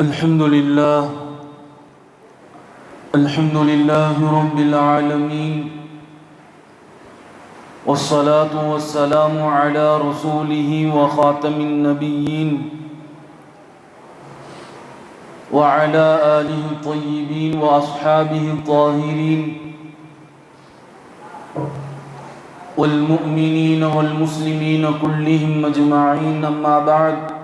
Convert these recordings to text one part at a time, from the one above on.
الحمد لله. الحمد لله رب العالمين. والصلاة والسلام على رسوله وخاتم النبيين. وعلى آله الطيبين وأصحابه الطاهرين. والمؤمنين والمسلمين كلهم أجمعين. أما بعد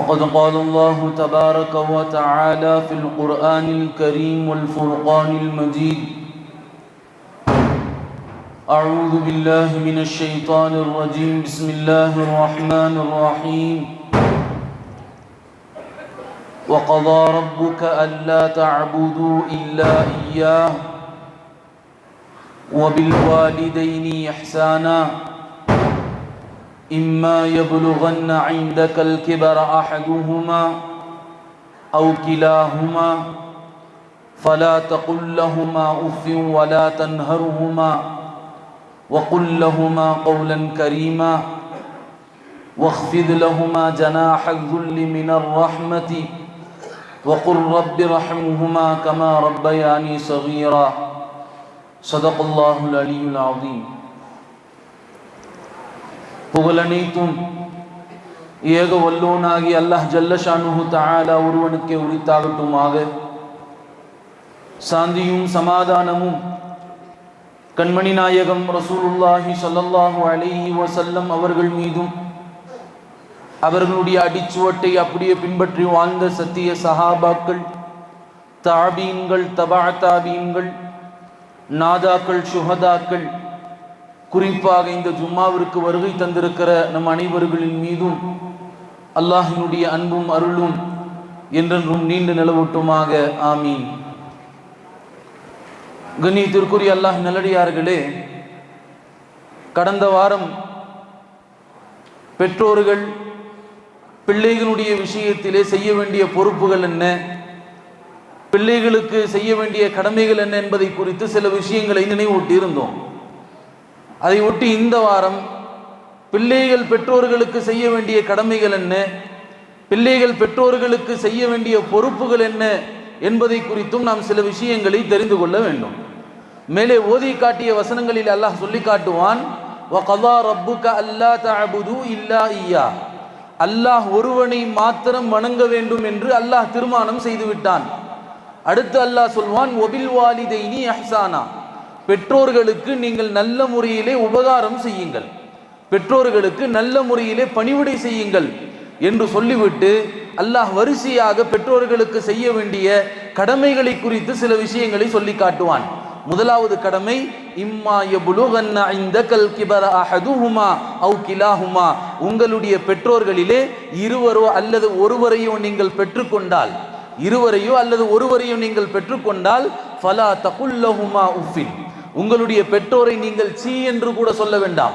فقد قال الله تبارك وتعالى في القرآن الكريم والفرقان المجيد. أعوذ بالله من الشيطان الرجيم. بسم الله الرحمن الرحيم. وقضى ربك ألا تعبدوا إلا إياه وبالوالدين إحسانا. إما يبلغن عندك الكبر أحدهما أو كلاهما فلا تقل لهما أف ولا تنهرهما وقل لهما قولا كريما واخفض لهما جناح الذل من الرحمة وقل رب رحمهما كما ربياني صغيرا. صدق الله العلي العظيم. புகழனைத்தும் ஏக வல்லோனாகி அல்லாஹ் ஜல்லஷானு தஆலா ஒருவனுக்கே உரித்தாகட்டுமாக. சாந்தியும் சமாதானமும் கண்மணி நாயகம் ரசூலுல்லாஹி ஸல்லல்லாஹு அலைஹி வசல்லம் அவர்கள் மீதும் அவர்களுடைய அடிச்சுவட்டை அப்படியே பின்பற்றி வாழ்ந்த சத்திய சஹாபாக்கள் தாபீன்கள் தபா தாபீன்கள் நாதாக்கள் சுஹதாக்கள் குறிப்பாக இந்த ஜும்மாவிற்கு வருகை தந்திருக்கிற நம் அனைவர்களின் மீதும் அல்லாஹினுடைய அன்பும் அருளும் என்றென்றும் நீண்டு நிலவட்டுமாக. ஆமீன். கண்ணியத்திற்குரிய அல்லாஹ் நல்லடியார்களே கடந்த வாரம் பெற்றோர்கள் பிள்ளைகளுடைய விஷயத்திலே செய்ய வேண்டிய பொறுப்புகள் என்ன? பிள்ளைகளுக்கு செய்ய வேண்டிய கடமைகள் என்ன என்பதை குறித்து சில விஷயங்களை நினைவூட்டி இருந்தோம் அதை ஒட்டி இந்த வாரம் பிள்ளைகள் பெற்றோர்களுக்கு செய்ய வேண்டிய கடமைகள் என்ன? பிள்ளைகள் பெற்றோர்களுக்கு செய்ய வேண்டிய பொறுப்புகள் என்ன? என்பதை குறித்தும் நாம் சில விஷயங்களை தெரிந்து கொள்ள வேண்டும். மேலே ஓதி காட்டிய வசனங்களில் அல்லாஹ் சொல்லி காட்டுவான் இல்லா அல்லாஹ் ஒருவனை மாத்திரம் வணங்க வேண்டும் என்று அல்லாஹ் தீர்மானம் செய்துவிட்டான். அடுத்து அல்லாஹ் சொல்வான் ஒபில் வாலிதைனி அஹ்சானா. பெற்றோர்களுக்கு நீங்கள் நல்ல முறையிலே உபகாரம் செய்யுங்கள். பெற்றோர்களுக்கு நல்ல முறையிலே பணிவிடை செய்யுங்கள் என்று சொல்லிவிட்டு அல்லாஹ் வரிசையாக பெற்றோர்களுக்கு செய்ய வேண்டிய கடமைகளை குறித்து சில விஷயங்களை சொல்லி காட்டுவான். முதலாவது கடமை இம்மா யபுலுகன்ன இந்தகல் கிபர அஹதுஹுமா அவு கிலாஹுமா. உங்களுடைய பெற்றோர்களிலே இருவரோ அல்லது ஒருவரையோ நீங்கள் பெற்றுக்கொண்டால் இருவரையோ அல்லது ஒருவரையோ நீங்கள் பெற்றுக்கொண்டால் ஃபலா தகுல்லஹுமா உஃபின் உங்களுடைய பெற்றோரை நீங்கள் சீ என்று கூட சொல்ல வேண்டாம்.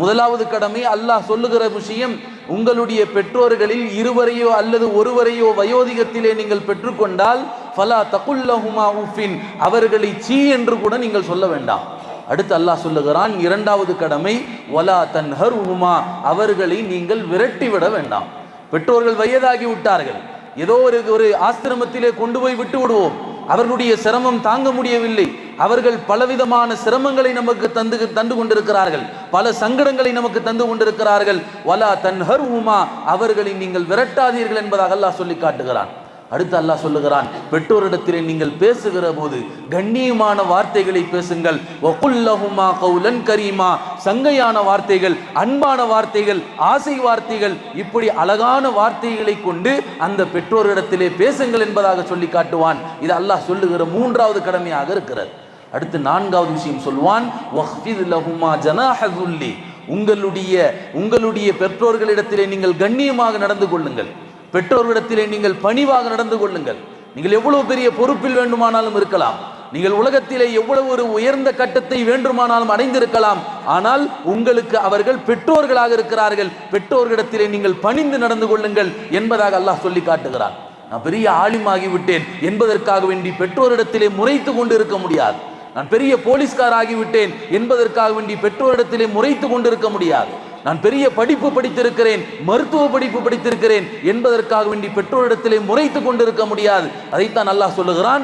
முதலாவது கடமை அல்லாஹ் சொல்லுகிற விஷயம் உங்களுடைய பெற்றோர்களில் இருவரையோ அல்லது ஒருவரையோ வயோதிகத்திலே நீங்கள் பெற்றுக்கொண்டால் ஃபலா தகுல்லஹுமா உஃபின் அவர்களை சீ என்று கூட நீங்கள் சொல்ல வேண்டாம். அடுத்து அல்லாஹ் சொல்லுகிறான் இரண்டாவது கடமை வலா தன்ஹர் உமா அவர்களை நீங்கள் விரட்டிவிட வேண்டாம். பெற்றோர்கள் வயதாகி விட்டார்கள். ஏதோ ஒரு ஒரு ஆசிரமத்திலே கொண்டு போய் விட்டு விடுவோம். அவர்களுடைய சிரமம் தாங்க முடியவில்லை. அவர்கள் பலவிதமான சிரமங்களை நமக்கு தந்து தந்து கொண்டிருக்கிறார்கள். பல சங்கடங்களை நமக்கு தந்து கொண்டிருக்கிறார்கள். வலா தன்ஹர் உமா அவர்களை நீங்கள் விரட்டாதீர்கள் என்பதாக அல்லாஹ் சொல்லி காட்டுகிறான். அடுத்து அல்லாஹ் சொல்லுகிறான் பெற்றோரிடத்திலே நீங்கள் பேசுகிற போது கண்ணியமான வார்த்தைகளை பேசுங்கள். வகுல்லஹுமா கௌலன் கரீமா. சங்கையான வார்த்தைகள் அன்பான வார்த்தைகள் ஆசை வார்த்தைகள் இப்படி அழகான வார்த்தைகளை கொண்டு அந்த பெற்றோரிடத்திலே பேசுங்கள் என்பதாக சொல்லி காட்டுவான். இது அல்லாஹ் சொல்லுகிற மூன்றாவது கடமையாக இருக்கிறது. அடுத்து நான்காவது விஷயம் சொல்வான் உங்களுடைய உங்களுடைய பெற்றோர்களிடத்திலே நீங்கள் கண்ணியமாக நடந்து கொள்ளுங்கள். பெற்றோர்களிடத்திலே நீங்கள் பணிவாக நடந்து கொள்ளுங்கள். நீங்கள் எவ்வளவு பெரிய பொறுப்பில் வேண்டுமானாலும் இருக்கலாம். நீங்கள் உலகத்திலே எவ்வளவு ஒரு உயர்ந்த கட்டத்தை வேண்டுமானாலும் அடைந்திருக்கலாம். ஆனால் உங்களுக்கு அவர்கள் பெற்றோர்களாக இருக்கிறார்கள். பெற்றோர்களிடத்திலே நீங்கள் பணிந்து நடந்து கொள்ளுங்கள் என்பதாக அல்லாஹ் சொல்லி காட்டுகிறான். நான் பெரிய ஆலிமாகிவிட்டேன் என்பதற்காக வேண்டி பெற்றோரிடத்திலே முறைத்து கொண்டு இருக்க முடியாது. நான் பெரிய போலீஸ்கார் ஆகிவிட்டேன் என்பதற்காக வேண்டி பெற்றோரிடத்திலே முறைத்து கொண்டிருக்க முடியாது. நான் பெரிய படிப்பு படித்திருக்கிறேன் மருத்துவ படிப்பு படித்திருக்கிறேன் என்பதற்காக வேண்டி பெற்றோரிடத்திலே முறைத்து கொண்டிருக்க முடியாது. அதைத்தான் அல்லாஹ் சொல்லுகிறான்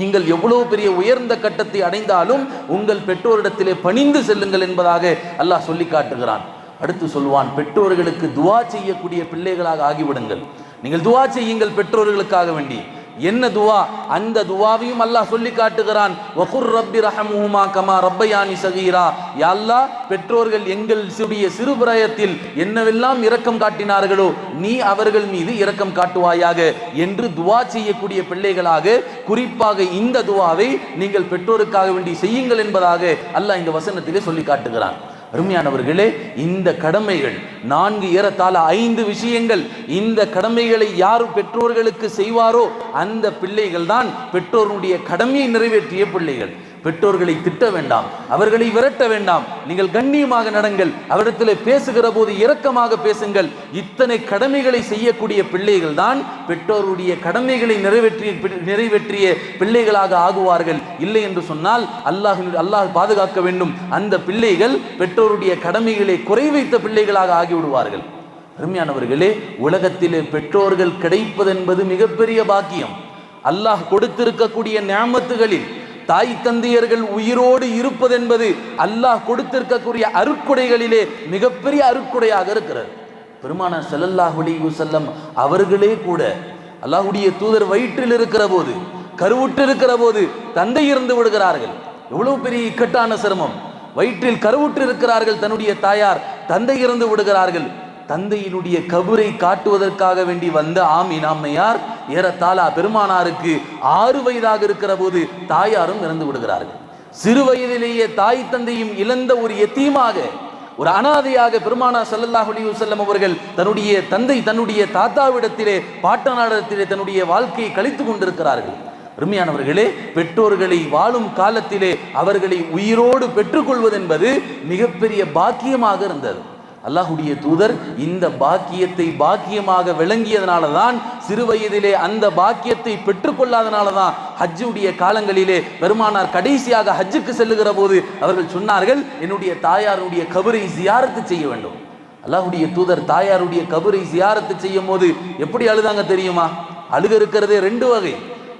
நீங்கள் எவ்வளவு பெரிய உயர்ந்த கட்டத்தை அடைந்தாலும் உங்கள் பெற்றோரிடத்திலே பணிந்து செல்லுங்கள் என்பதாக அல்லாஹ் சொல்லி காட்டுகிறான். அடுத்து சொல்வான் பெற்றோர்களுக்கு துவா செய்யக்கூடிய பிள்ளைகளாக ஆகிவிடுங்கள். நீங்கள் துவா செய்யுங்கள் பெற்றோர்களுக்காக வேண்டி. என்ன துவா? அந்த துவாவையும் அல்லாஹ் சொல்லி காட்டுகிறான். வகுர் ரப்பி ரஹமுமா கமா ரப்பயானி சகீரா. அல்லாஹ் பெற்றோர்கள் எங்கள் சிறு பிராயத்தில் என்னவெல்லாம் இரக்கம் காட்டினார்களோ நீ அவர்கள் மீது இரக்கம் காட்டுவாயாக என்று துவா செய்யக்கூடிய பிள்ளைகளாக குறிப்பாக இந்த துவாவை நீங்கள் பெற்றோருக்காக வேண்டி செய்யுங்கள் என்பதாக அல்லாஹ் இந்த வசனத்திலே சொல்லி காட்டுகிறான். அருமையானவர்களே இந்த கடமைகள் நான்கு ஏறத்தாழ ஐந்து விஷயங்கள் இந்த கடமைகளை யார் பெற்றோர்களுக்கு செய்வாரோ அந்த பிள்ளைகள் தான் பெற்றோருடைய கடமையை நிறைவேற்றிய பிள்ளைகள். பெற்றோர்களை திட்ட வேண்டாம் அவர்களை விரட்ட வேண்டாம். நீங்கள் கண்ணியமாக நடங்கள் அவரிடத்தில் பேசுகிற போது இரக்கமாக பேசுங்கள். இத்தனை கடமைகளை செய்யக்கூடிய பிள்ளைகள் தான் பெற்றோருடைய கடமைகளை நிறைவேற்றிய நிறைவேற்றிய பிள்ளைகளாக ஆகுவார்கள். இல்லை என்று சொன்னால் அல்லாஹ் அல்லாஹ் பாதுகாக்க வேண்டும். அந்த பிள்ளைகள் பெற்றோருடைய கடமைகளை குறை வைத்த பிள்ளைகளாக ஆகிவிடுவார்கள். அருமையானவர்களே உலகத்திலே பெற்றோர்கள் கிடைப்பதென்பது மிகப்பெரிய பாக்கியம். அல்லாஹ் கொடுத்திருக்கக்கூடிய ஞாமத்துகளில் தாய் தந்தையர்கள் உயிரோடு இருப்பதென்பது அல்லாஹ் கொடுத்திருக்கக்கூடிய அருக்குடைகளிலே மிகப்பெரிய அருக்குடையாக இருக்கிறது. பெருமான செல்லல்லாஹுலி செல்லம் அவர்களே கூட அல்லாஹுடைய தூதர் வயிற்றில் இருக்கிற போது கருவுற்று இருக்கிற போது தந்தை இருந்து விடுகிறார்கள். எவ்வளவு பெரிய இக்கட்டான சிரமம். வயிற்றில் கருவுற்று இருக்கிறார்கள் தன்னுடைய தாயார் தந்தை இருந்து விடுகிறார்கள். தந்தையினுடைய கபரை காட்டுவதற்காக வேண்டி வந்த ஆமீன். அம்மையார் ஏறத்தாழ பெருமானாருக்கு ஆறு வயதாக இருக்கிற போது தாயாரும் இறந்து விடுகிறார்கள். சிறு வயதிலேயே தாய் தந்தையும் இழந்த ஒரு எத்தீமாக ஒரு அனாதையாக பெருமானா ஸல்லல்லாஹு அலைஹி அவர்கள் தன்னுடைய தந்தை தன்னுடைய தாத்தாவிடத்திலே பாட்டனாரிடத்திலே தன்னுடைய வாழ்க்கையை கழித்து கொண்டிருக்கிறார்கள். அருமையானவர்களே பெற்றோர்களை வாழும் காலத்திலே அவர்களை உயிரோடு பெற்றுக்கொள்வது என்பது மிகப்பெரிய பாக்கியமாக இருந்தது. அல்லாஹுடைய தூதர் இந்த பாக்கியத்தை பாக்கியமாக விளங்கியதனால தான் சிறுவயதிலே அந்த பாக்கியத்தை பெற்றுக்கொள்ளாதனால தான் ஹஜ்ஜுடைய காலங்களிலே பெருமானார் கடைசியாக ஹஜ்ஜுக்கு செல்லுகிற போது அவர்கள் சொன்னார்கள் என்னுடைய தாயாருடைய கபரை ஜியாரத்து செய்ய வேண்டும். அல்லாஹுடைய தூதர் தாயாருடைய கபரை ஜியாரத்து செய்யும் போது எப்படி அழுதாங்க தெரியுமா? அழுக இருக்கிறதே ரெண்டு வகை.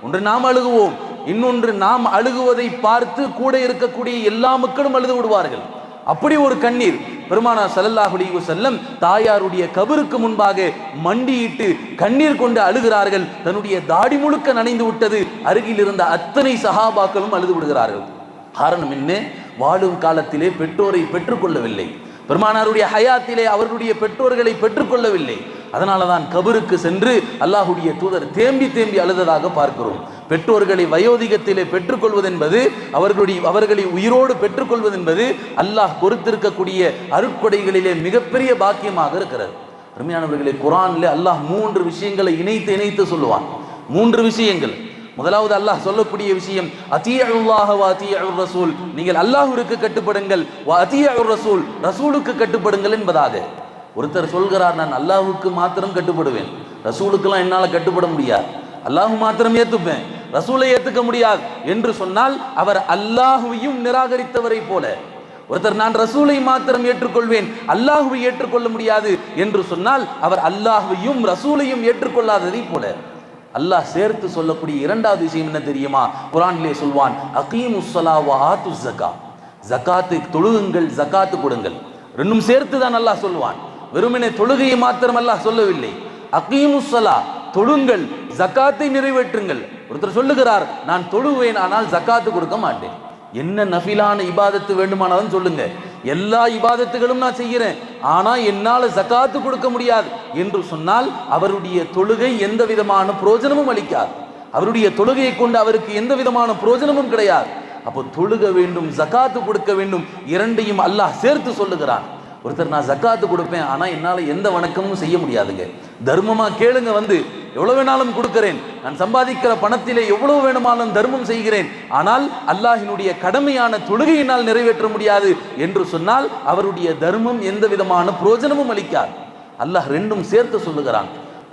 ஒன்று நாம் அழுகுவோம் இன்னொன்று நாம் அழுகுவதை பார்த்து கூட இருக்கக்கூடிய எல்லா மக்களும் அழுது விடுவார்கள். அப்படி ஒரு கண்ணீர் பெருமானா ஸல்லல்லாஹு செல்லம் தாயாருடைய கபருக்கு முன்பாக மண்டியிட்டு கண்ணீர் கொண்டு அழுகிறார்கள். தன்னுடைய தாடி முழுக்க நனைந்து விட்டது. அருகில் இருந்த அத்தனை சஹாபாக்களும் அழுது விடுகிறார்கள். காரணம் என்ன? வாழும் காலத்திலே பெற்றோரை பெற்றுக்கொள்ளவில்லை. பெருமானாருடைய ஹயாத்திலே அவர்களுடைய பெற்றோர்களை பெற்றுக்கொள்ளவில்லை. அதனால தான் கபருக்கு சென்று அல்லாஹுடைய தூதர் தேம்பி தேம்பி அழுததாக பார்க்கிறோம். பெற்றோர்களை வயோதிகத்திலே பெற்றுக்கொள்வது என்பது அவர்களுடைய அவர்களை உயிரோடு பெற்றுக்கொள்வது என்பது அல்லாஹ் கொடுத்திருக்கக்கூடிய அருட்கொடைகளிலே மிகப்பெரிய பாக்கியமாக இருக்கிறது. அருமையானவர்களே குரானிலே அல்லாஹ் மூன்று விஷயங்களை இணைத்து இணைத்து சொல்லுவான். மூன்று விஷயங்கள். முதலாவது அல்லாஹ் சொல்லக்கூடிய விஷயம் அத்தியுல்லாஹ வ அத்தியுர் ரசூல். நீங்கள் அல்லாஹ்விற்கு கட்டுப்படுங்கள். வ அத்தியுர் ரசூல். ரசூலுக்கு கட்டுப்படுங்கள் என்பதாக. ஒருத்தர் சொல்கிறார் நான் அல்லாஹுக்கு மாத்திரம் கட்டுப்படுவேன். ரசூலுக்கெல்லாம் என்னால் கட்டுப்பட முடியாது. அல்லாஹ் மாத்திரம் ஏத்துப்பேன். ரசூலை ஏத்துக்க முடியாது என்று சொன்னால் அவர் அல்லாஹுவையும் நிராகரித்தவரை போல. ஒருத்தர் நான் ரசூலை மாத்திரம் ஏற்றுக்கொள்வேன் அல்லாஹுவை ஏற்றுக்கொள்ள முடியாது என்று சொன்னால் அவர் அல்லாஹுவையும் ரசூலையும் ஏற்றுக்கொள்ளாததை போல. அல்லாஹ் சேர்த்து சொல்லக்கூடிய இரண்டாவது விஷயம் என்ன தெரியுமா? குரானிலே சொல்வான் அகீமு வ ஆத்து ஜக்கா ஜக்காத்து தொழுகுங்கள் ஜக்காத்து கொடுங்கள். ரெண்டும் சேர்த்து தான் அல்லாஹ் சொல்வான். வெறுமனே தொழுகையை மாத்திரம் அல்லாஹ் சொல்லவில்லை. அகீமு தொழுங்கள் ஜக்காத்தை நிறைவேற்றுங்கள். ஒருத்தர் சொல்லுகிறார் நான் தொழுவேன் ஆனால் ஜக்காத்து கொடுக்க மாட்டேன். என்ன நஃபிலான இபாதத்து வேண்டுமானாலும் சொல்லுங்க. எல்லா இபாதத்துகளும் நான் செய்கிறேன். ஆனால் என்னால் ஜக்காத்து கொடுக்க முடியாது என்று சொன்னால் அவருடைய தொழுகை எந்த விதமான பிரயோஜனமும் அளிக்காது. அவருடைய தொழுகையை கொண்டு அவருக்கு எந்த விதமான பிரயோஜனமும் கிடையாது. அப்போ தொழுக வேண்டும் ஜக்காத்து கொடுக்க வேண்டும் இரண்டையும் அல்லாஹ் சேர்த்து சொல்லுகிறான். ஒருத்தர் நான் ஜக்காத்து கொடுப்பேன் ஆனால் என்னால் எந்த வணக்கமும் செய்ய முடியாதுங்க. தர்மமாக கேளுங்க வந்து எவ்வளோ வேணாலும் கொடுக்கிறேன். நான் சம்பாதிக்கிற பணத்திலே எவ்வளவு வேணுமானாலும் தர்மம் செய்கிறேன். ஆனால் அல்லாஹினுடைய கடமையான தொழுகையினால் நிறைவேற்ற முடியாது என்று சொன்னால் அவருடைய தர்மம் எந்த விதமான புரோஜனமும் அளிக்காது. அல்லாஹ் ரெண்டும் சேர்த்து சொல்லுகிறான்.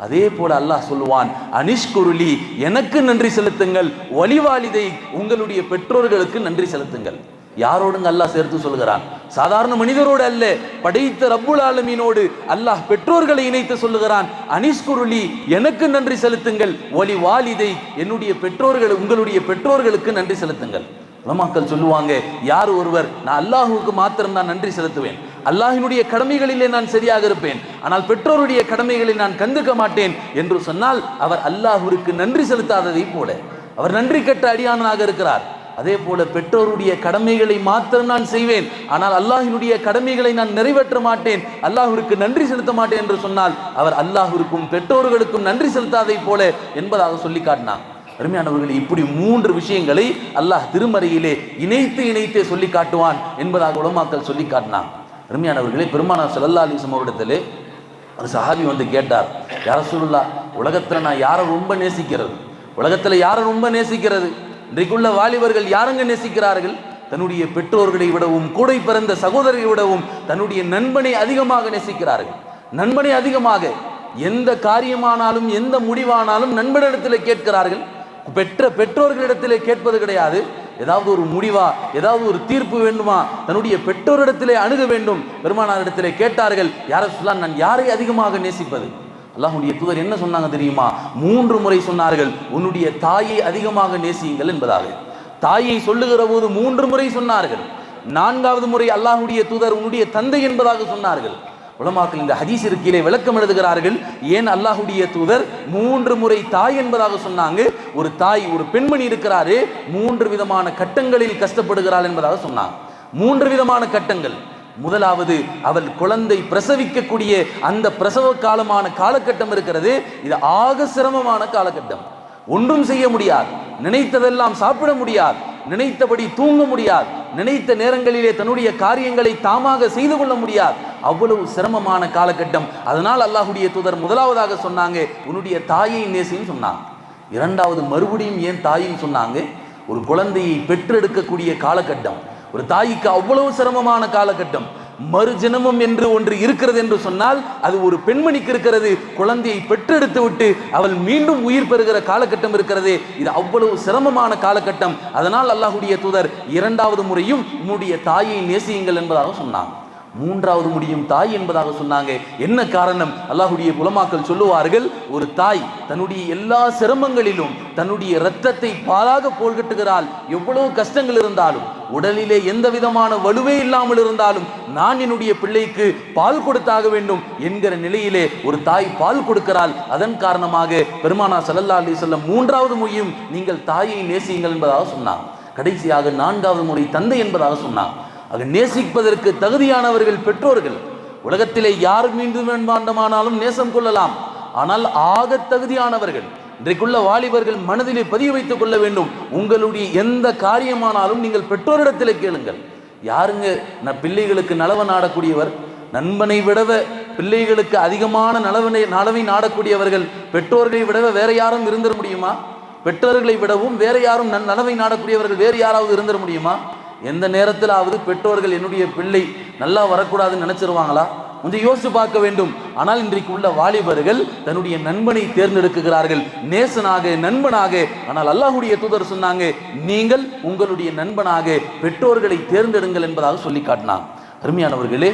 அதே போல அல்லாஹ் சொல்லுவான் அனிஷ்குருளி எனக்கு நன்றி செலுத்துங்கள். ஒலிவாலிதை உங்களுடைய பெற்றோர்களுக்கு நன்றி செலுத்துங்கள். யாரோடுங்க அல்லாஹ் சேர்த்து சொல்கிறான் சாதாரண மனிதரோடு அல்ல படைத்த ரப்புல் ஆலமீனோடு அல்லாஹ் பெற்றோர்களை இணைத்து சொல்லுகிறான். அனிஷ்குருளி எனக்கு நன்றி செலுத்துங்கள். ஒலி வாலிதை என்னுடைய பெற்றோர்கள் உங்களுடைய பெற்றோர்களுக்கு நன்றி செலுத்துங்கள். உலமாக்கள் சொல்லுவாங்க யார் ஒருவர் நான் அல்லாஹுவுக்கு மாத்திரம் நான் நன்றி செலுத்துவேன். அல்லாஹினுடைய கடமைகளிலே நான் சரியாக இருப்பேன். ஆனால் பெற்றோருடைய கடமைகளை நான் கண்டுக்க மாட்டேன். என்று சொன்னால் அவர் அல்லாஹுவிற்கு நன்றி செலுத்தாததை போல. அவர் நன்றி கெட்ட அடியானாக இருக்கிறார். அதே போல பெற்றோருடைய கடமைகளை மாத்திரம் நான் செய்வேன். ஆனால் அல்லாஹினுடைய கடமைகளை நான் நிறைவேற்ற மாட்டேன். அல்லாஹிற்கு நன்றி செலுத்த மாட்டேன் என்று சொன்னால் அவர் அல்லாஹிற்கும் பெற்றோர்களுக்கும் நன்றி செலுத்தாதை போல என்பதாக சொல்லி காட்டினான் அருமையானவர்கள் இப்படி மூன்று விஷயங்களை அல்லாஹ் திருமறையிலே இணைத்து இணைத்தே சொல்லி காட்டுவான் என்பதாக உலமாக்கள் சொல்லி காட்டினான் அருமையானவர்களே பெருமானா ஸல்லல்லாஹு அலிசம் வஸல்லம் அவரிடத்திலே ஒரு சஹாபி வந்து கேட்டார் யார சொல்லா உலகத்தில் நான் யாரை ரொம்ப நேசிக்கிறது? உலகத்தில் யாரை ரொம்ப நேசிக்கிறது? இன்றைக்குள்ள வாலிபர்கள் யாரங்க நேசிக்கிறார்கள்? தன்னுடைய பெற்றோர்களை விடவும் கூடை பிறந்த சகோதரரை விடவும் தன்னுடைய நண்பனை அதிகமாக நேசிக்கிறார்கள். நண்பனை அதிகமாக எந்த காரியமானாலும் எந்த முடிவானாலும் நண்பனிடத்தில் கேட்கிறார்கள். பெற்ற பெற்றோர்களிடத்திலே கேட்பது கிடையாது. ஏதாவது ஒரு முடிவா ஏதாவது ஒரு தீர்ப்பு வேண்டுமா? தன்னுடைய பெற்றோரிடத்திலே அணுக வேண்டும். பெருமானாரிடத்திலே கேட்டார்கள் யார சொல்லலாம் நான் யாரை அதிகமாக நேசிப்பது? அல்லாஹுடைய தூதர் என்ன சொன்னாங்க தெரியுமா? மூன்று முறை சொன்னார்கள் உன்னுடைய தாயை அதிகமாக நேசியுங்கள் என்பதாக. தாயை சொல்லுகிற போது மூன்று முறை சொன்னார்கள். நான்காவது முறை அல்லாஹுடைய தூதர் உன்னுடைய தந்தை என்பதாக சொன்னார்கள். உலமாக்கள் இந்த ஹதீஸ் இருக்கையிலே விளக்கம் எழுதுகிறார்கள் ஏன் அல்லாஹுடைய தூதர் மூன்று முறை தாய் என்பதாக சொன்னாங்க? ஒரு தாய் ஒரு பெண்மணி இருக்கிறாரு மூன்று விதமான கட்டங்களில் கஷ்டப்படுகிறாள் என்பதாக சொன்னாங்க. மூன்று விதமான கட்டங்கள். முதலாவது அவள் குழந்தை பிரசவிக்கக்கூடிய அந்த பிரசவ காலமான காலகட்டம் இருக்கிறது. இது ஆக சிரமமான காலகட்டம். ஒன்றும் செய்ய முடியாது. நினைத்ததெல்லாம் சாப்பிட முடியாது. நினைத்தபடி தூங்க முடியாது. நினைத்த நேரங்களிலே தன்னுடைய காரியங்களை தாமாக செய்து கொள்ள முடியாது. அவ்வளவு சிரமமான காலகட்டம். அதனால் அல்லாஹுடைய தூதர் முதலாவதாக சொன்னாங்க உன்னுடைய தாயை நேசின்னு சொன்னாங்க. இரண்டாவது மறுபடியும் ஏன் தாயின்னு சொன்னாங்க? ஒரு குழந்தையை பெற்றெடுக்கக்கூடிய காலகட்டம். ஒரு தாய்க்கு அவ்வளவு சிரமமான காலகட்டம் மறுஜனமம் என்று ஒன்று இருக்கிறது என்று சொன்னால் அது ஒரு பெண்மணிக்கு இருக்கிறது குழந்தையை பெற்றெடுத்து விட்டு அவள் மீண்டும் உயிர் பெறுகிற காலகட்டம் இருக்கிறது இது அவ்வளவு சிரமமான காலகட்டம். அதனால் அல்லாஹுடைய தூதர் இரண்டாவது முறையும் உன்னுடைய தாயை நேசியுங்கள் என்பதாக சொன்னாங்க மூன்றாவது முடியும் தாய் என்பதாக சொன்னாங்க. என்ன காரணம்? அல்லாஹுடைய புலமாக்கள் சொல்லுவார்கள் ஒரு தாய் தன்னுடைய எல்லா சிரமங்களிலும் தன்னுடைய இரத்தத்தை பாலாக போல்கட்டுகிறாள் எவ்வளவு கஷ்டங்கள் இருந்தாலும் உடலிலே எந்த விதமான வலுவே இல்லாமல் இருந்தாலும் நான் என்னுடைய பிள்ளைக்கு பால் கொடுத்தாக வேண்டும் என்கிற நிலையிலே ஒரு தாய் பால் கொடுக்கிறாள். அதன் காரணமாக பெருமானா சல்லல்லா அலி சொல்லம் மூன்றாவது மொழியும் நீங்கள் தாயை நேசியுங்கள் என்பதாக சொன்னார் கடைசியாக நான்காவது முறை தந்தை என்பதாக சொன்னார் அது நேசிப்பதற்கு தகுதியானவர்கள் பெற்றோர்கள். உலகத்திலே யார் மீண்டும் வேண்டுமானாலும் நேசம் கொள்ளலாம். ஆனால் ஆக தகுதியானவர்கள் இன்றைக்குள்ள வாலிபர்கள் மனதிலே பதிய வைத்துக் கொள்ள வேண்டும். உங்களுடைய எந்த காரியமானாலும் நீங்கள் பெற்றோரிடத்தில் கேளுங்கள். யாருங்க நான் பிள்ளைகளுக்கு நலவன் நாடக்கூடியவர்? நண்பனை விடவ பிள்ளைகளுக்கு அதிகமான நலவனை நலவை நாடக்கூடியவர்கள் பெற்றோர்களை விடவ வேற யாரும் இருந்துட முடியுமா? பெற்றோர்களை விடவும் வேற யாரும் நன் நலவை நாடக்கூடியவர்கள் வேறு யாராவது இருந்துட முடியுமா? எந்த நேரத்திலாவது பெற்றோர்கள் என்னுடைய பிள்ளை நல்லா வரக்கூடாதுன்னு நினைச்சிருவாங்களா? கொஞ்சம் யோசிச்சு பார்க்க வேண்டும். ஆனால் இன்றைக்கு உள்ள வாலிபர்கள் தன்னுடைய நண்பனை தேர்ந்தெடுக்குகிறார்கள். நேசனாக நண்பனாக. ஆனால் அல்லாஹ்வுடைய தூதர் சொன்னாங்க நீங்கள் உங்களுடைய நண்பனாக பெற்றோர்களை தேர்ந்தெடுங்கள் என்பதாக சொல்லி காட்டினான். அருமையானவர்களே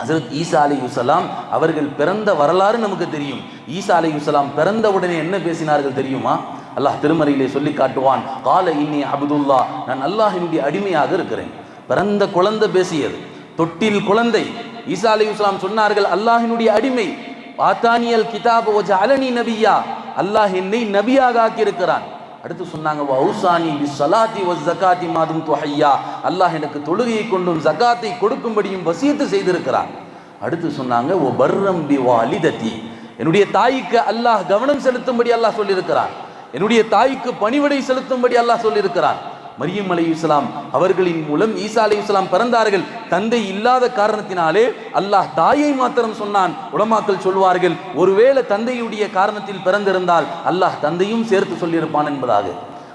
ஹசரத் ஈசா அலி யுசலாம் அவர்கள் பிறந்த வரலாறு நமக்கு தெரியும். ஈசா அலி யுசலாம் பிறந்த உடனே என்ன பேசினார்கள் தெரியுமா? அல்லாஹ் திருமறையிலே சொல்லி காட்டுவான் கால இன்னி அபுதுல்லா நான் அல்லாஹினுடைய அடிமையாக இருக்கிறேன். பிறந்த குழந்தை பேசியது. தொட்டில் குழந்தை. ஈசா அலி இஸ்லாம் சொன்னார்கள் அல்லாஹினுடைய அடிமை ஆத்தானியல் கிதாப் ஓஜ அலனி நபியா. அல்லாஹ் என்னை நபியாக ஆக்கியிருக்கிறான். அடுத்து சொன்னாங்க வவுசானி சலாத்தி ஜகாத்தி மாதும் துஹையா அல்லாஹ் எனக்கு தொழுகையை கொண்டும் ஜகாத்தை கொடுக்கும்படியும் வசியத்து செய்திருக்கிறான். அடுத்து சொன்னாங்க ஓ பர்ரம் பி வாலிதத்தி என்னுடைய தாய்க்கு அல்லாஹ் கவனம் செலுத்தும்படி அல்லாஹ் சொல்லியிருக்கிறான். என்னுடைய தாய்க்கு பணிவிடை செலுத்தும்படி அல்லாஹ் சொல்லியிருக்கிறார். மரியம் அலி இஸ்லாம் அவர்களின் மூலம் ஈசா அலி இஸ்லாம் பிறந்தார்கள். தந்தை இல்லாத காரணத்தினாலே அல்லாஹ் தாயை மாத்திரம் சொன்னான். உலமாக்கள் சொல்வார்கள் ஒருவேளை தந்தையுடைய காரணத்தில் பிறந்திருந்தால் அல்லாஹ் தந்தையும் சேர்த்து சொல்லியிருப்பான் என்பதாக.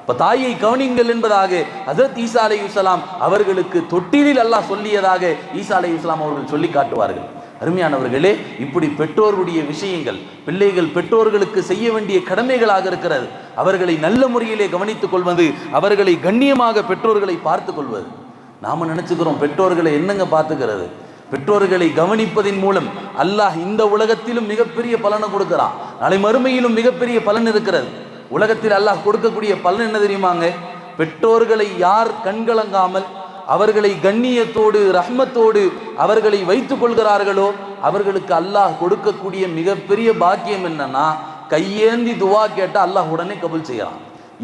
இப்ப தாயை கவனிங்கள் என்பதாக ஹசரத் ஈசா அலி இஸ்லாம் அவர்களுக்கு தொட்டிலில் அல்லாஹ் சொல்லியதாக ஈசா அலி இஸ்லாம் அவர்கள் சொல்லி காட்டுவார்கள். அருமையானவர்களே இப்படி பெற்றோருடைய விஷயங்கள் பிள்ளைகள் பெற்றோர்களுக்கு செய்ய வேண்டிய கடமைகளாக இருக்கிறது. அவர்களை நல்ல முறையிலே கவனித்துக் கொள்வது அவர்களை கண்ணியமாக பெற்றோர்களை பார்த்து கொள்வது. நாம நினைச்சுக்கிறோம் பெற்றோர்களை என்னங்க பார்த்துக்கிறது? பெற்றோர்களை கவனிப்பதின் மூலம் அல்லாஹ் இந்த உலகத்திலும் மிகப்பெரிய பலனை கொடுக்கிறான். நாளை மறுமையிலும் மிகப்பெரிய பலன் இருக்கிறது. உலகத்தில் அல்லாஹ் கொடுக்கக்கூடிய பலன் என்ன தெரியுமாங்க? பெற்றோர்களை யார் கண்கலங்காமல் அவர்களை கண்ணியத்தோடு ரஹ்மத்தோடு அவர்களை வைத்துக் கொள்கிறார்களோ அவர்களுக்கு அல்லாஹ் கொடுக்கக்கூடிய மிகப்பெரிய பாக்கியம் என்னன்னா கையேந்தி துவா கேட்டால் அல்லாஹ் உடனே கபுல் செய்யலாம்.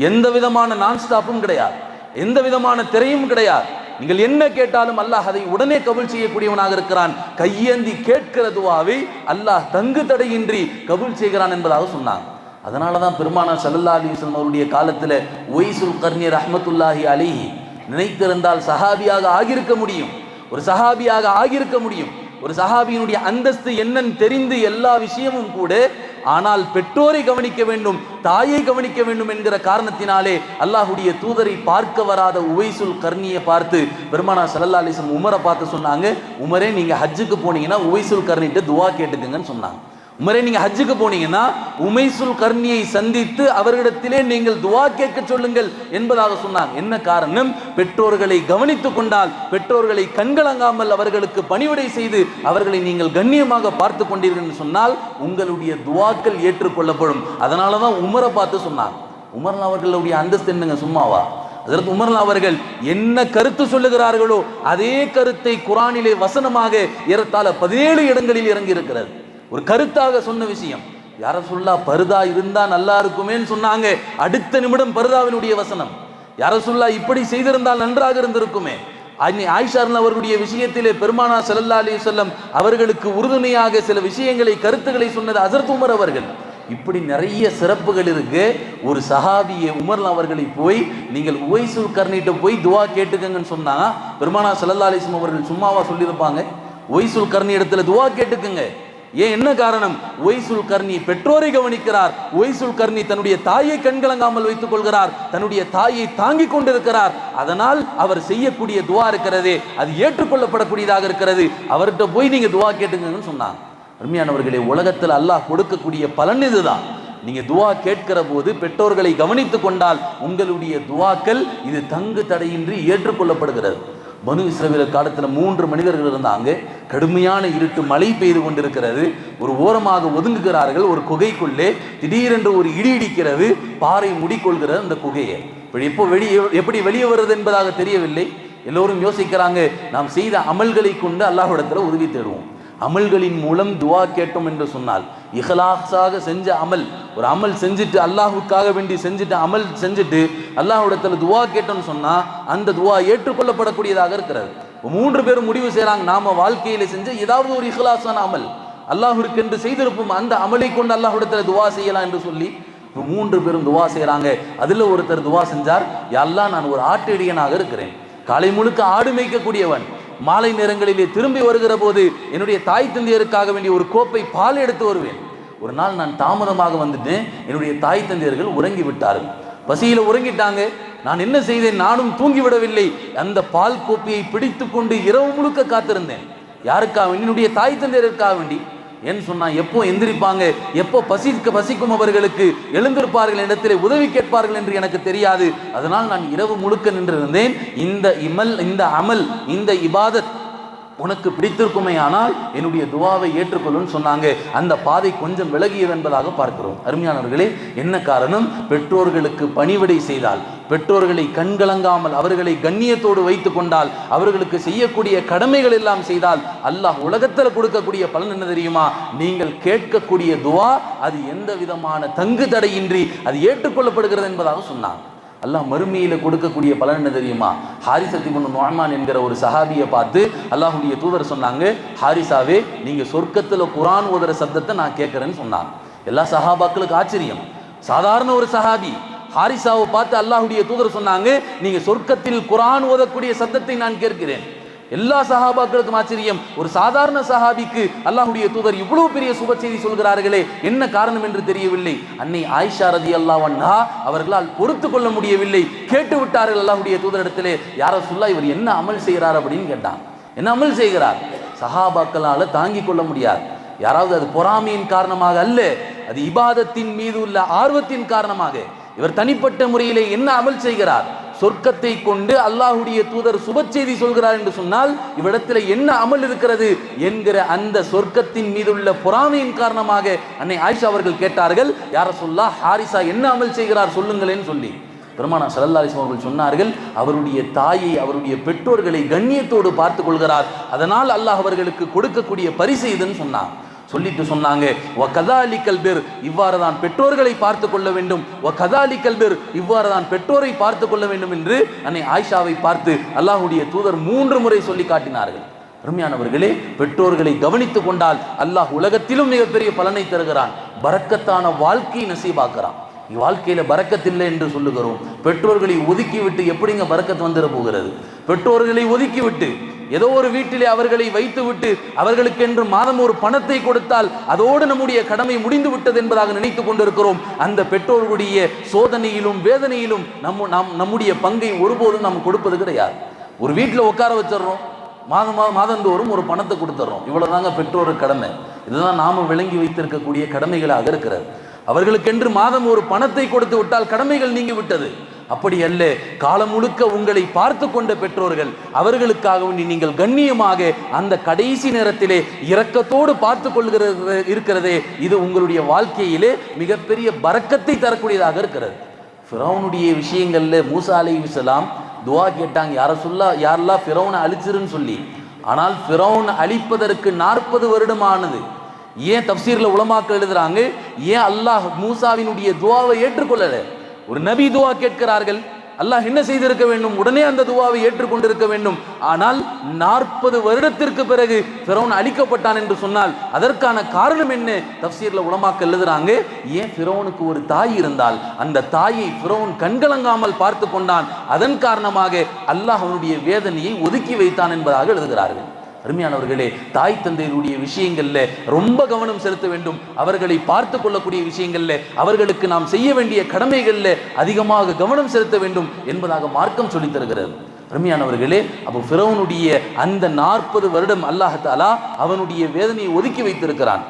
எந்த விதமான நான் ஸ்டாப்பும் கிடையாது. எந்த விதமான திரையும் கிடையாது. நீங்கள் என்ன கேட்டாலும் அல்லாஹ் அதை உடனே கபுல் செய்யக்கூடியவனாக இருக்கிறான். கையேந்தி கேட்கிற துவாவை அல்லாஹ் தங்கு தடையின்றி கபுல் செய்கிறான் என்பதாக சொன்னாங்க. அதனால தான் பெருமானா சல்லல்லா அலிஸ்லம் அவருடைய காலத்தில் ஒய்சுல் கர்னி அஹமத்துல்லாஹி அலிஹி நினைத்திருந்தால் சஹாபியாக ஆகியிருக்க முடியும். ஒரு சஹாபியாக ஆகியிருக்க முடியும். ஒரு சஹாபியினுடைய அந்தஸ்து என்னன்னு தெரிந்து எல்லா விஷயமும் கூட ஆனால் பெற்றோரை கவனிக்க வேண்டும் தாயை கவனிக்க வேண்டும் என்கிற காரணத்தினாலே அல்லாஹுடைய தூதரை பார்க்க வராத உவைசுல் கர்ணியை பார்த்து பெருமானா சல்லா அலிசம் உமரை பார்த்து சொன்னாங்க உமரே நீங்க ஹஜ்ஜுக்கு போனீங்கன்னா உவைசுல் கர்ணிட்டு துவா கேட்டுக்குங்கன்னு சொன்னாங்க. முறை நீங்க ஹஜ்ஜுக்கு போனீங்கன்னா உமைசுல் கர்ணியை சந்தித்து அவர்களிடத்திலே நீங்கள் துவா கேட்க சொல்லுங்கள் என்பதாக சொன்னாங்க என்ன காரணம்? பெற்றோர்களை கவனித்துக் கொண்டால் பெற்றோர்களை கண்கலங்காமல் அவர்களுக்கு பணிவிடை செய்து அவர்களை நீங்கள் கண்ணியமாக பார்த்து கொண்டீர்கள் சொன்னால் உங்களுடைய துவாக்கள் ஏற்றுக்கொள்ளப்படும். அதனால தான் உமரை பார்த்து சொன்னாங்க உமர் அவர்களுடைய அந்தஸ்து என்னங்க? சும்மாவா? அதற்கு உமர்லா அவர்கள் என்ன கருத்து சொல்லுகிறார்களோ அதே கருத்தை குரானிலே வசனமாக ஏறத்தாழ பதினேழு இடங்களில் இறங்கி இருக்கிறது ஒரு கருத்தாக சொன்ன விஷயம். யார சொல்லா பருதா இருந்தா நல்லா இருக்குமேன்னு சொன்னாங்க. அடுத்த நிமிடம் பருதாவினுடைய வசனம். யார சொல்லா இப்படி செய்திருந்தால் நன்றாக இருந்திருக்குமே. அன்னை ஆயிஷாரன் அவர்களுடைய விஷயத்திலே பெருமானா ஸல்லல்லாஹு அலி வஸல்லம் அவர்களுக்கு உறுதுணையாக சில விஷயங்களை கருத்துக்களை சொன்னது அசரத் உமர் அவர்கள். இப்படி நிறைய சிறப்புகள் இருக்கு. ஒரு சஹாபியை உமர்லாம் அவர்களை போய் நீங்கள் உவைசுல் கர்ணிட்ட போய் துவா கேட்டுக்கங்கன்னு சொன்னா பெருமானா ஸல்லல்லாஹு அலிஸ்லம் அவர்கள் சும்மாவா சொல்லியிருப்பாங்க? ஒய்சுல் கர்ணி இடத்துல துவா கேட்டுக்குங்க. ஏன் என்ன காரணம்? ஒய்சுல் கர்ணி பெற்றோரை கவனிக்கிறார். ஒய்சுல் கர்ணி தன்னுடைய தாயை கண்கலங்காமல் வைத்துக் கொள்கிறார். தன்னுடைய தாயை தாங்கிக் கொண்டிருக்கிறார். அதனால் அவர் செய்யக்கூடிய துவா இருக்கிறதே. அது ஏற்றுக்கொள்ளப்படக்கூடியதாக இருக்கிறது. அவர்கிட்ட போய் நீங்க துவா கேட்டுங்கன்னு சொன்னாங்க. அருமையானவர்களே உலகத்தில் அல்லாஹ் கொடுக்கக்கூடிய பலன் இதுதான். நீங்க துவா கேட்கிற போது பெற்றோர்களை கவனித்துக் கொண்டால் உங்களுடைய துவாக்கள் இது தங்கு தடையின்றி ஏற்றுக்கொள்ளப்படுகிறது. பனு இஸ்ரவேலர் காலத்தில் மூன்று மனிதர்கள் இருந்தாங்க. கடுமையான இருட்டு மழை பெய்து கொண்டிருக்கிறது. ஒரு ஓரமாக ஒதுங்குகிறார்கள். ஒரு குகைக்குள்ளே திடீரென்று ஒரு இடி இடிக்கிறது. பாறை முடிக்கொள்கிறது அந்த குகையை. இப்படி எப்போ வெளியே எப்படி வெளியே வருது என்பதாக தெரியவில்லை. எல்லோரும் யோசிக்கிறாங்க நாம் செய்த அமல்களை கொண்டு அல்லாஹ்விடத்தில் உதவி தேடுவோம். அமல்களின் மூலம் துவா கேட்டோம் என்று சொன்னால் இஹலாஸாக செஞ்ச அமல் ஒரு அமல் செஞ்சுட்டு அல்லாஹுக்காக வேண்டி செஞ்சுட்டு அமல் செஞ்சுட்டு அல்லாஹுடத்தில் துவா கேட்டோம்னு சொன்னால் அந்த துவா ஏற்றுக்கொள்ளப்படக்கூடியதாக இருக்கிறது. மூன்று பேரும் முடிவு செய்கிறாங்க நாம வாழ்க்கையில் செஞ்ச ஏதாவது ஒரு இஹலாசான அமல் அல்லாஹ்விற்கு என்று செய்திருப்போம் அந்த அமலை கொண்டு அல்லாஹுடத்தில் துவா செய்யலாம் என்று சொல்லி மூன்று பேரும் துவா செய்கிறாங்க அதில் ஒருத்தர் துவா செஞ்சார் எல்லாம் நான் ஒரு ஆட்டிடியனாக இருக்கிறேன். காலை முழுக்க ஆடு மேய்க்கக்கூடியவன் மாலை நேரங்களிலே திரும்பி வருகிற போது என்னுடைய தாய் தந்தையருக்காக வேண்டிய ஒரு கோப்பை பால் எடுத்து வருவேன். ஒரு நாள் நான் தாமதமாக வந்துட்டேன் என்னுடைய தாய் தந்தையர்கள் உறங்கி விட்டார்கள். பசியில் உறங்கிட்டாங்க. நான் என்ன செய்தேன்? நானும் தூங்கிவிடவில்லை அந்த பால் கோப்பையை பிடித்து கொண்டு இரவு முழுக்க காத்திருந்தேன். யாருக்காக வேண்டி? என்னுடைய தாய் தந்தையருக்காக வேண்டி. ஏன்னு சொன்னா எப்போ எந்திரிப்பாங்க? எப்போ பசிக்க பசிக்கும் அவர்களுக்கு எழுந்திருப்பார்கள் இடத்திலே உதவி கேட்பார்கள் என்று எனக்கு தெரியாது. அதனால் நான் இரவு முழுக்க நின்றிருந்தேன். இந்த இமல் இந்த அமல் இந்த இபாதத் உனக்கு பிடித்திருக்குமே ஆனால் என்னுடைய துவாவை ஏற்றுக்கொள்ளுன்னு சொன்னாங்க. அந்த பாதை கொஞ்சம் விலகியது என்பதாக பார்க்கிறோம். அருமையானவர்களே என்ன காரணம்? பெற்றோர்களுக்கு பணிவிடை செய்தால் பெற்றோர்களை கண்கலங்காமல் அவர்களை கண்ணியத்தோடு வைத்து கொண்டால் அவர்களுக்கு செய்யக்கூடிய கடமைகள் எல்லாம் செய்தால் அல்லாஹ் உலகத்தில் கொடுக்கக்கூடிய பலன் என்ன தெரியுமா? நீங்கள் கேட்கக்கூடிய துவா அது எந்த விதமான தங்கு தடையின்றி அது ஏற்றுக்கொள்ளப்படுகிறது என்பதாக சொன்னாங்க அல்லாஹ் மறுமையில் கொடுக்கக்கூடிய பலன் என்ன தெரியுமா? ஹாரிசத்திபுன் நொஹமான் என்கிற ஒரு சஹாபியை பார்த்து அல்லாஹுடைய தூதர் சொன்னாங்க ஹாரிசாவே நீங்கள் சொர்க்கத்தில் குரான் ஓதுற சப்தத்தை நான் கேட்குறேன்னு சொன்னாங்க. எல்லா சஹாபாக்களுக்கு ஆச்சரியம். சாதாரண ஒரு சஹாபி ஹாரிசாவை பார்த்து அல்லாஹுடைய தூதர் சொன்னாங்க நீங்கள் சொர்க்கத்தில் குரான் ஓதக்கூடிய சத்தத்தை நான் கேட்கிறேன். எல்லா சஹாபாக்களுக்கும் ஆச்சரியம். ஒரு சாதாரண சஹாபிக்கு அல்லாஹுடைய தூதர் இவ்வளவு பெரிய சுப செய்தி சொல்கிறார்களே என்ன காரணம் என்று தெரியவில்லை. அன்னை ஆயிஷா ரதி அல்லாவண்ணா அவர்களால் பொறுத்து கொள்ள முடியவில்லை. கேட்டு விட்டார்கள் அல்லாஹ்வுடைய தூதரிடத்திலே யாரோ சொல்லா இவர் என்ன அமல் செய்கிறார்? அப்படின்னு கேட்டான். என்ன அமல் செய்கிறார்? சஹாபாக்களால தாங்கிக் கொள்ள முடியாது. யாராவது அது பொறாமையின் காரணமாக அல்ல அது இபாதத்தின் மீது உள்ள ஆர்வத்தின் காரணமாக. இவர் தனிப்பட்ட முறையிலே என்ன அமல் செய்கிறார்? சொர்க்கத்தை கொண்டு அல்லாஹுடைய தூதர் சுப செய்தி சொல்கிறார் என்று சொன்னால் இவ்விடத்தில் என்ன அமல் இருக்கிறது என்கிற அந்த சொர்க்கத்தின் மீதுள்ள பொறாமையின் காரணமாக அன்னை ஆயிஷா அவர்கள் கேட்டார்கள் யார சொல்லா ஹாரிசா என்ன அமல் செய்கிறார் சொல்லுங்களேன்னு சொல்லி. பெருமானா சல்லல்லா அலிஸ்லாம் அவர்கள் சொன்னார்கள் அவருடைய தாயை அவருடைய பெற்றோர்களை கண்ணியத்தோடு பார்த்து கொள்கிறார். அதனால் அல்லாஹ் அவர்களுக்கு கொடுக்கக்கூடிய பரிசு இதுன்னு சொன்னார் சொல்லிட்டு சொன்னாங்க. ஒ கதாலி கல்பெர் இவ்வாறு தான் பெற்றோர்களை பார்த்து கொள்ள வேண்டும். ஒ கதாலி கல்பெர் இவ்வாறு தான் பெற்றோரை பார்த்து கொள்ள வேண்டும் என்று அன்னை ஆயிஷாவை பார்த்து அல்லாஹுடைய தூதர் மூன்று முறை சொல்லி காட்டினார்கள். அருமையானவர்களே பெற்றோர்களை கவனித்துக் கொண்டால் அல்லாஹ் உலகத்திலும் மிகப்பெரிய பலனை தருகிறான். பறக்கத்தான வாழ்க்கை நசீபாக்குறான். வாழ்க்கையில பறக்கத்தில்லை என்று சொல்லுகிறோம். பெற்றோர்களை ஒதுக்கி விட்டு எப்படிங்க பறக்கத்து வந்துட போகிறது? பெற்றோர்களை ஒதுக்கி விட்டு ஏதோ ஒரு வீட்டிலே அவர்களை வைத்துவிட்டு அவர்களுக்கென்று மாதம் ஒரு பணத்தை கொடுத்தால் அதோடு நம்முடைய கடமை முடிந்து விட்டது என்பதாக நினைத்துக் கொண்டிருக்கிறோம். அந்த பெற்றோர்களுடைய சோதனையிலும் வேதனையிலும் நம்ம நம் நம்முடைய பங்கை ஒருபோதும் நாம் கொடுப்பது கிடையாது. ஒரு வீட்டில் உட்கார வச்சிடறோம். மாதம் மாதம் மாதந்தோறும் ஒரு பணத்தை கொடுத்துட்றோம். இவ்வளோதாங்க பெற்றோர் கடமை. இதுதான் நாம விளங்கி வைத்திருக்கக்கூடிய கடமைகளாக இருக்கிறது. அவர்களுக்கென்று மாதம் ஒரு பணத்தை கொடுத்து விட்டால் கடமைகள் நீங்கி விட்டது. அப்படி அல்ல. காலம் முழுக்க உங்களை பார்த்து கொண்ட பெற்றோர்கள் அவர்களுக்காக நீங்கள் கண்ணியமாக அந்த கடைசி நேரத்திலே இரக்கத்தோடு பார்த்து கொள்கிறது இருக்கிறதே. இது உங்களுடைய வாழ்க்கையிலே மிகப்பெரிய பறக்கத்தை தரக்கூடியதாக இருக்கிறது. ஃபிரௌனுடைய விஷயங்களில் மூசா அலி இஸ்லாம் துவா கேட்டாங்க யார சொல்லா யாரெல்லாம் ஃபிரௌனை அழிச்சிருன்னு சொல்லி? ஆனால் ஃபிரௌன் அழிப்பதற்கு நாற்பது வருடமானது. ஏன் தப்சீரில் உலமாக்கள் எழுதுறாங்க ஏன் அல்லாஹ் மூசாவினுடைய துவாவை ஏற்றுக்கொள்ளலை? ஒரு நபி துவா கேட்கிறார்கள். அல்லாஹ் என்ன செய்திருக்க வேண்டும்? உடனே அந்த துவாவை ஏற்றுக்கொண்டிருக்க வேண்டும். ஆனால் நாற்பது வருடத்திற்கு பிறகு ஃபிரௌன் அழிக்கப்பட்டான் என்று சொன்னால் அதற்கான காரணம் என்ன? தப்சீர்ல உலமாக்க எழுதுறாங்க ஏன் ஃபிரௌனுக்கு ஒரு தாய் இருந்தால்? அந்த தாயை ஃபிரௌன் கண்கலங்காமல் பார்த்து கொண்டான். அதன் காரணமாக அல்லாஹ் அவனுடைய வேதனையை ஒதுக்கி வைத்தான் என்பதாக எழுதுகிறார்கள். அருமையானவர்களே தாய் தந்தையருடைய விஷயங்கள்ல ரொம்ப கவனம் செலுத்த வேண்டும். அவர்களை பார்த்து கொள்ளக்கூடிய விஷயங்கள்ல அவர்களுக்கு நாம் செய்ய வேண்டிய கடமைகள்ல அதிகமாக கவனம் செலுத்த வேண்டும் என்பதாக மார்க்கம் சொல்லித் தருகிறது. அருமையானவர்களே அப்போ ஃபிரௌனுடைய அந்த நாற்பது வருடம் அல்லாஹாலா அவனுடைய வேதனையை ஒதுக்கி வைத்திருக்கிறான்.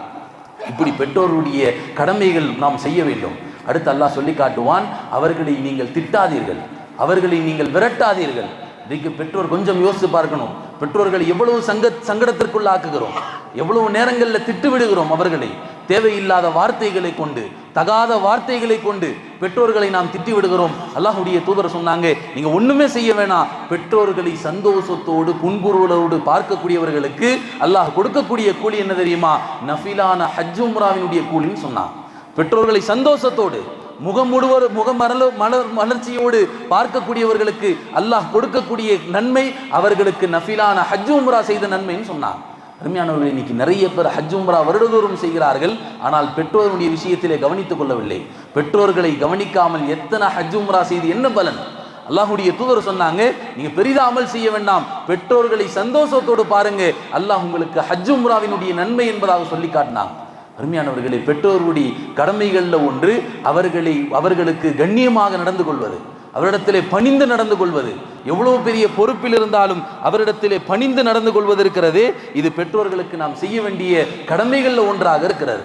இப்படி பெற்றோருடைய கடமைகள் நாம் செய்ய வேண்டும். அடுத்து அல்லாஹ் சொல்லி காட்டுவான் அவர்களை நீங்கள் திட்டாதீர்கள். அவர்களை நீங்கள் விரட்டாதீர்கள். இதுக்கு பெற்றோர் கொஞ்சம் யோசித்து பார்க்கணும். பெற்றோர்கள் எவ்வளவு சங்க சங்கடத்திற்குள்ளாக்குகிறோம் எவ்வளவு நேரங்களில் திட்டு விடுகிறோம் அவர்களை. தேவையில்லாத வார்த்தைகளை கொண்டு தகாத வார்த்தைகளை கொண்டு பெற்றோர்களை நாம் திட்டி விடுகிறோம் அல்லாஹுடைய தூதர் சொன்னாங்க நீங்க ஒண்ணுமே செய்ய வேணாம். பெற்றோர்களை சந்தோஷத்தோடு புன்புருளோடு பார்க்கக்கூடியவர்களுக்கு அல்லாஹ் கொடுக்கக்கூடிய கூலி என்ன தெரியுமா? நஃபிலான ஹஜ்ஜும்ராவினுடைய கூலின்னு சொன்னான். பெற்றோர்களை சந்தோஷத்தோடு முகம் முழுவர் முகம் மலர் மலர் மலர்ச்சியோடு பார்க்கக்கூடியவர்களுக்கு அல்லாஹ் கொடுக்கக்கூடிய நன்மை அவர்களுக்கு நஃபிலான ஹஜ் உம்ரா செய்த நன்மைன்னு சொன்னான் அருமையானவர்கள் இன்னைக்கு நிறைய பேர் ஹஜ் உம்ரா வருடதோறும் செய்கிறார்கள் ஆனால் பெற்றோருடைய விஷயத்திலே கவனித்துக் கொள்ளவில்லை. பெற்றோர்களை கவனிக்காமல் எத்தனை ஹஜ் உம்ரா செய்து என்ன பலன்? அல்லாஹுடைய தூதர் சொன்னாங்க நீங்க பெரிதாமல் செய்ய வேண்டாம் பெற்றோர்களை சந்தோஷத்தோடு பாருங்க அல்லாஹ் உங்களுக்கு ஹஜ் உம்ராவினுடைய நன்மை என்பதாக சொல்லி காட்டினாங்க அருமையானவர்களை பெற்றோருடைய கடமைகளில் ஒன்று அவர்களை அவர்களுக்கு கண்ணியமாக நடந்து கொள்வது அவரிடத்திலே பணிந்து நடந்து கொள்வது. எவ்வளவு பெரிய பொறுப்பில் இருந்தாலும் அவரிடத்திலே பணிந்து நடந்து கொள்வது இது பெற்றோர்களுக்கு நாம் செய்ய வேண்டிய கடமைகளில் ஒன்றாக இருக்கிறது.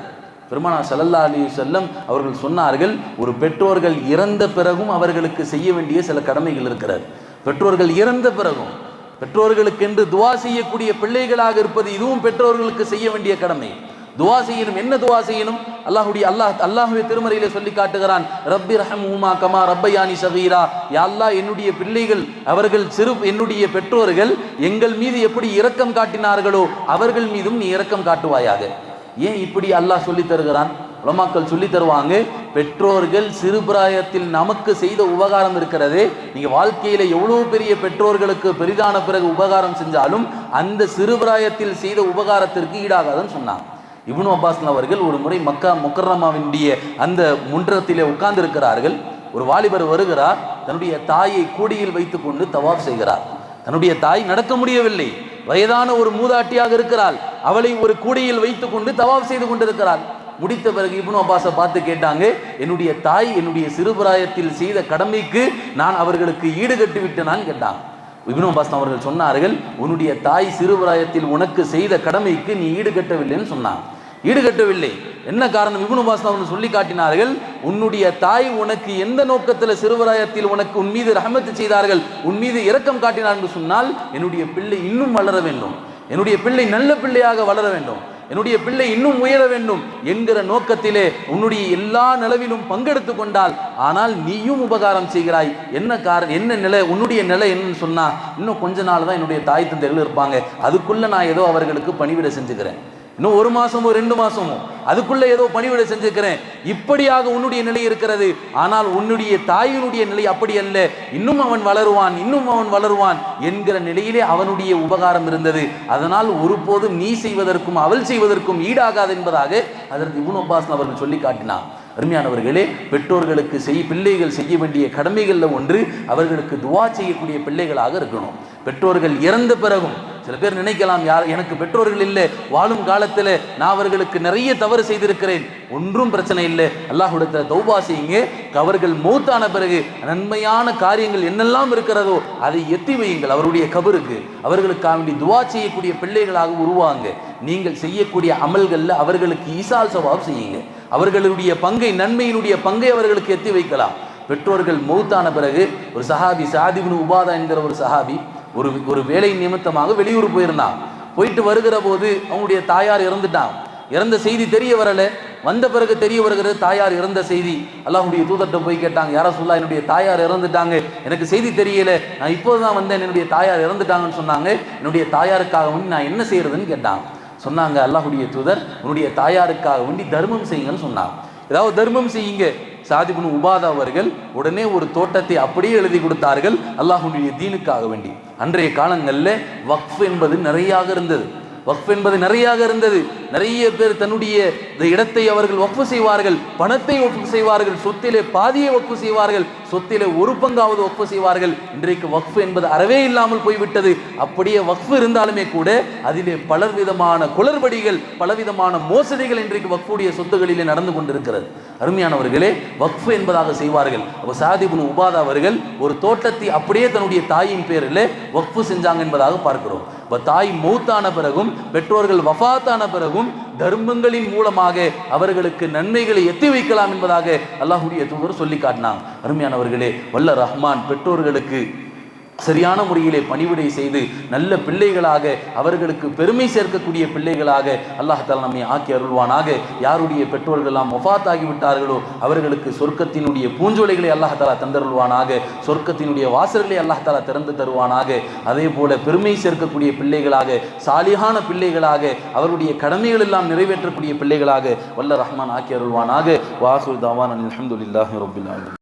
பெருமானா சல்லல்லா அலி செல்லம் அவர்கள் சொன்னார்கள் ஒரு பெற்றோர்கள் இறந்த பிறகும் அவர்களுக்கு செய்ய வேண்டிய சில கடமைகள் இருக்கிறது. பெற்றோர்கள் இறந்த பிறகும் பெற்றோர்களுக்கென்று துவா செய்யக்கூடிய பிள்ளைகளாக இருப்பது இதுவும் பெற்றோர்களுக்கு செய்ய வேண்டிய கடமை. துவா செய்யணும். என்ன துவா செய்யணும்? அல்லாஹுடைய அல்லாஹ் அல்லாஹுடைய திருமறையில சொல்லி காட்டுகிறான். ரப்பி ரஹம் உமா கமா ரப்பையானி சகீரா. யாழ்லா என்னுடைய பிள்ளைகள் அவர்கள் சிறு என்னுடைய பெற்றோர்கள் எங்கள் மீது எப்படி இரக்கம் காட்டினார்களோ அவர்கள் மீதும் நீ இரக்கம் காட்டுவாயாக. ஏன் இப்படி அல்லாஹ் சொல்லி தருகிறான்? உலமாக்கள் சொல்லி தருவாங்க பெற்றோர்கள் சிறு பிராயத்தில் நமக்கு செய்த உபகாரம் இருக்கிறதே. நீங்க வாழ்க்கையில எவ்வளவு பெரிய பெற்றோர்களுக்கு பெரிதான பிறகு உபகாரம் செஞ்சாலும் அந்த சிறு பிராயத்தில் செய்த உபகாரத்திற்கு ஈடாகாதுன்னு சொன்னாங்க. இப்னு அப்பாஸ் அவர்கள் ஒரு முறை மக்கா முக்கர்ரமாவினுடைய அந்த முன்றத்திலே உட்கார்ந்திருக்கிறார்கள். ஒரு வாலிபர் வருகிறார். தன்னுடைய தாயை கூடியில் வைத்துக் கொண்டு தவாப் செய்கிறார். தன்னுடைய தாய் நடக்க முடியவில்லை. வயதான ஒரு மூதாட்டியாக இருக்கிறாள். அவளை ஒரு கூடையில் வைத்துக் கொண்டு தவாப் செய்து கொண்டிருக்கிறாள் முடித்த பிறகு இப்னு அப்பாஸை பார்த்து கேட்டாங்க என்னுடைய தாய் என்னுடைய சிறுபிராயத்தில் செய்த கடமைக்கு நான் அவர்களுக்கு ஈடுகட்டு விட்டேனான்னு கேட்டாங்க. இப்னு அப்பாஸ் அவர்கள் சொன்னார்கள் உன்னுடைய தாய் சிறுபிராயத்தில் உனக்கு செய்த கடமைக்கு நீ ஈடுகட்டவில்லைன்னு சொன்னான். ஈடுகட்டவில்லை. என்ன காரணம்? இப்னு பாஸ் அவர்கள் சொல்லி காட்டினார்கள் உன்னுடைய தாய் உனக்கு எந்த நோக்கத்தில் சிறுவராயத்தில் உனக்கு உன் மீது ரஹமத்து செய்தார்கள் உன் மீது இரக்கம் காட்டினார் என்று சொன்னால் என்னுடைய பிள்ளை இன்னும் வளர வேண்டும். என்னுடைய பிள்ளை நல்ல பிள்ளையாக வளர வேண்டும். என்னுடைய பிள்ளை இன்னும் உயர வேண்டும் என்கிற நோக்கத்திலே உன்னுடைய எல்லா நிலவிலும் பங்கெடுத்து கொண்டால் ஆனால் நீயும் உபகாரம் செய்கிறாய். என்ன காரணம் என்ன நிலை உன்னுடைய நிலை என்னன்னு சொன்னா இன்னும் கொஞ்ச நாள் தான் என்னுடைய தாய் தந்தைகள் இருப்பாங்க. அதுக்குள்ள நான் ஏதோ அவர்களுக்கு பணிவிட செஞ்சுக்கிறேன். இன்னும் ஒரு மாசமோ ரெண்டு மாசமோ. அதுக்குள்ள ஏதோ பணிவிட செஞ்சுக்கிறேன் இப்படியாக உன்னுடைய நிலை இருக்கிறது. ஆனால் உன்னுடைய தாயினுடைய நிலை அப்படி அல்ல. இன்னும் அவன் வளருவான் இன்னும் அவன் வளருவான் என்கிற நிலையிலே அவனுடைய உபகாரம் இருந்தது. அதனால் ஒருபோதும் நீ செய்வதற்கும் அவள் செய்வதற்கும் ஈடாகாது என்பதாக அதற்கு இவன் அப்பாஸ் அவர்கள் சொல்லி காட்டினான். அருமையானவர்களே பெற்றோர்களுக்கு செய் பிள்ளைகள் செய்ய வேண்டிய கடமைகளில் ஒன்று அவர்களுக்கு துவா செய்யக்கூடிய பிள்ளைகளாக இருக்கணும். பெற்றோர்கள் இறந்த பிறகும் சில பேர் நினைக்கலாம் யார் எனக்கு பெற்றோர்கள் இல்லை வாழும் காலத்தில் நான் அவர்களுக்கு நிறைய தவறு செய்திருக்கிறேன் ஒன்றும் பிரச்சனை இல்லை அல்லாஹுடத்தில் தௌபா செய்யுங்க. அவர்கள் மூத்தான பிறகு நன்மையான காரியங்கள் என்னெல்லாம் இருக்கிறதோ அதை எத்தி வையுங்கள். அவருடைய கபருக்கு அவர்களுக்காக வேண்டி துவா செய்யக்கூடிய பிள்ளைகளாக உருவாங்க. நீங்கள் செய்யக்கூடிய அமல்களில் அவர்களுக்கு ஈசால் சவாப் செய்யுங்க. அவர்களுடைய பங்கை நன்மையினுடைய பங்கை அவர்களுக்கு எத்தி வைக்கலாம். பெற்றோர்கள் மௌத்தான பிறகு ஒரு சஹாபி சாதிபின் உபாதா என்கிற ஒரு சஹாபி ஒரு ஒரு வேலை நிமித்தமாக வெளியூர் போயிருந்தான். போயிட்டு வருகிற போது அவங்களுடைய தாயார் இறந்துட்டான். இறந்த செய்தி தெரிய வரல. வந்த பிறகு தெரிய வருகிறது தாயார் இறந்த செய்தி. அல்லாஹுடைய தூதர்கிட்ட போய் கேட்டாங்க யாரோ சொல்லா என்னுடைய தாயார் இறந்துட்டாங்க. எனக்கு செய்தி தெரியல. நான் இப்போதான் வந்தேன். என்னுடைய தாயார் இறந்துட்டாங்கன்னு சொன்னாங்க. என்னுடைய தாயாருக்காக நான் என்ன செய்யறதுன்னு கேட்டாங்க சொன்னாங்க அல்லாஹுடைய தூதர் உன்னுடைய தாயாருக்காக வேண்டி தர்மம் செய்யுங்கன்னு சொன்னாங்க ஏதாவது தர்மம் செய்யுங்க. சாதிபுன் உபாதா அவர்கள் உடனே ஒரு தோட்டத்தை அப்படியே எழுதி கொடுத்தார்கள் அல்லாஹுடைய தீனுக்காக வேண்டி. அன்றைய காலங்களில் வக்ஃப் என்பது நிறையாக இருந்தது. வக்ஃப் என்பது நிறையாக இருந்தது. நிறைய பேர் தன்னுடைய இந்த இடத்தை அவர்கள் ஒப்பு செய்வார்கள் பணத்தை ஒப்பு செய்வார்கள் சொத்திலே பாதியை ஒப்பு செய்வார்கள் சொத்திலே ஒரு பங்காவது ஒப்பு செய்வார்கள். இன்றைக்கு வக்ஃப் என்பது அறவே இல்லாமல் போய்விட்டது. அப்படியே வக்ஃப் இருந்தாலுமே கூட அதிலே பலர் விதமான குளறுபடிகள் பலவிதமான மோசடிகள் இன்றைக்கு வக்ஃபுடைய சொத்துகளிலே நடந்து கொண்டிருக்கிறது. அருமையானவர்களே வக்ஃப் என்பதாக செய்வார்கள். அப்போ சாதிபுன் உபாதா அவர்கள் ஒரு தோட்டத்தை அப்படியே தன்னுடைய தாயின் பேரில் வக்ஃபு செஞ்சாங்க என்பதாக பார்க்கிறோம். தாய் மௌத்தான பிறகும் பெற்றோர்கள் வஃபாத்தான பிறகும் தர்மங்களின் மூலமாக அவர்களுக்கு நன்மைகளை எத்தி வைக்கலாம் என்பதாக அல்லாஹுடைய தூதர் சொல்லி காட்டினாங்க அருமையானவர்களே வல்ல ரஹ்மான் பெற்றோர்களுக்கு சரியான முறையிலே பணிவிடை செய்து நல்ல பிள்ளைகளாக அவர்களுக்கு பெருமை சேர்க்கக்கூடிய பிள்ளைகளாக அல்லாஹால நம்மை ஆக்கி அருள்வானாக. யாருடைய பெற்றோர்கள் எல்லாம் மொஃபாத் ஆகிவிட்டார்களோ அவர்களுக்கு சொர்க்கத்தினுடைய பூஞ்சோலைகளை அல்லாஹாலா தந்தருள்வானாக. சொர்க்கத்தினுடைய வாசல்களை அல்லாஹாலா திறந்து தருவானாக. அதே போல பெருமை சேர்க்கக்கூடிய பிள்ளைகளாக சாலிகான பிள்ளைகளாக அவருடைய கடமைகள் எல்லாம் நிறைவேற்றக்கூடிய பிள்ளைகளாக வல்ல ரஹ்மான் ஆக்கி அருள்வானாக. வாசு தாவான் அலமதுல்லாஹி ரபுல்லாலும்